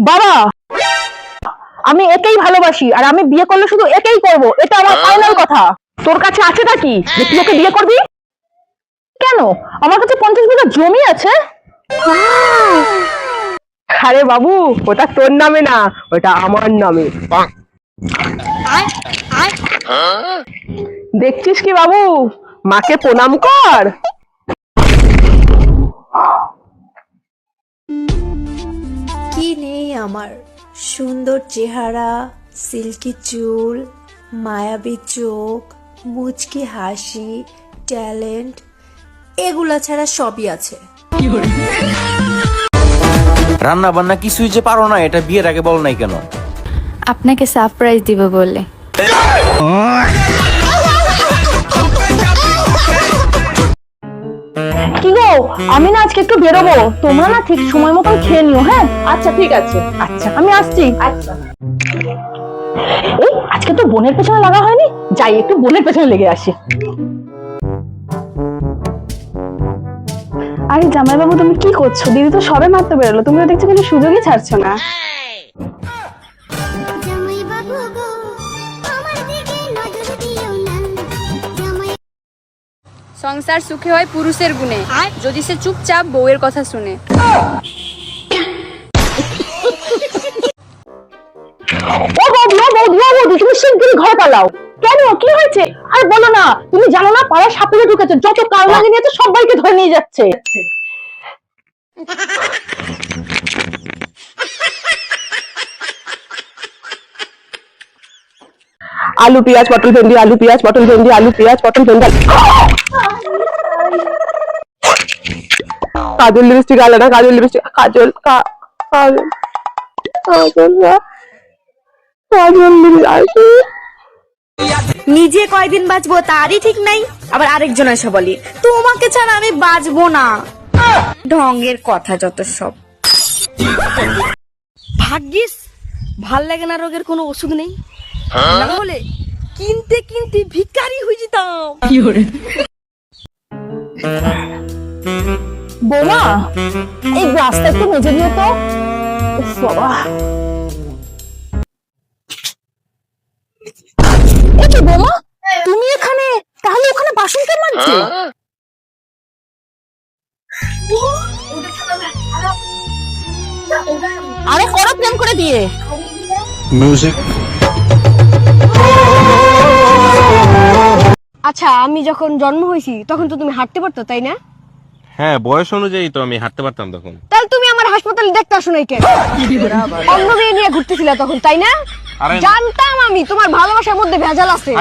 বাবা আমি একেই ভালোবাসি আর আমি বিয়ে করলে শুধু একেই করব এটা আমার ফাইনাল কথা। তোর কাছে আছে নাকি যে তুই ওকে বিয়ে করবি? কেন? আমার কাছে পঞ্চাশ বিঘা জমি আছে। আরে বাবু ওটা তোর নামে না ওটা আমার নামে। দেখছিস কি বাবু? মাকে প্রণাম কর। আমার সুন্দর চেহারা সিল্কি চুল মায়াবী চোখ মুচকি হাসি ট্যালেন্ট এগুলা ছাড়া সবই আছে। রান্না বান্না কিছুই যে পারো না এটা বিয়ের আগে বল নাই কেন? আপনাকে সারপ্রাইজ দিব বলে। আমি না আজকে একটু বেরোবো। তোমরা না ঠিক সময় মতন খেয়ে নিও হ্যাঁ? আচ্ছা ঠিক আছে। আচ্ছা আমি আসছি। আচ্ছা। এই আজকে তো বোনের পেছনে লাগা হয়নি? যাই একটু বোনের পেছনে লেগে আসি। আরে জামাইবাবু তুমি কি করছ? দিদি তো সবে মাত্র বেরোলো। তুমি দেখছ দেখছি কোনো সুযোগই ছাড়ছো না। সংসার সুখে হয় পুরুষের গুণে। যদি সে চুপচাপ বউয়ের কথা শুনে। তুমি শিগগিরই ঘরে পালাও। কেন? কি হয়েছে? আর বলো না তুমি জানো না সাপুরে ঢুকেছে যত কাল লাগে নিয়েছে সবাইকে ধরে নিয়ে যাচ্ছে। আলু পেঁয়াজ পটল ভেন্ডি আলু পেঁয়াজ পটল ভেন্ডি আলু পেঁয়াজ পটল ভেন্ডি কাজল লিপস্টিক আলো না কাজল লিপস্টিক কাজল কাজল কাজল কাজল লিপস্টিক। নিজে কয়দিন বাঁচবো তারই ঠিক নাই আবার আরেকজন এসে বলি তোমাকে ছাড়া আমি বাঁচবো না। ঢঙ্গের কথা যত সব। ভাগ্যিস ভালো লাগে না রোগের কোনো ওষুধ নেই। না হলে কিনতে কিনতে ভিখারি হয়ে যেতাম। বোমা এই গ্লাসটা একটু মেজে দিও তো। বাবা। এই বোমা তুমি এখানে? তাহলে ওখানে বাসন কে মানছে আরে করো প্রেম করে দিয়ে। আচ্ছা আমি যখন জন্ম হয়েছি তখন তো তুমি হাঁটতে পারতো তাই না? হ্যাঁ বয়স অনুযায়ী তো আমি হাঁটতে পারতাম তখন। তাহলে তুমি আমার হাসপাতালে দেখতে আসো নাই কেন অন্য মেয়ে নিয়ে ঘুরতেছিলে তখন তাই না? আরে- জানতাম আমি তোমার ভালোবাসার মধ্যে ভেজাল আছে।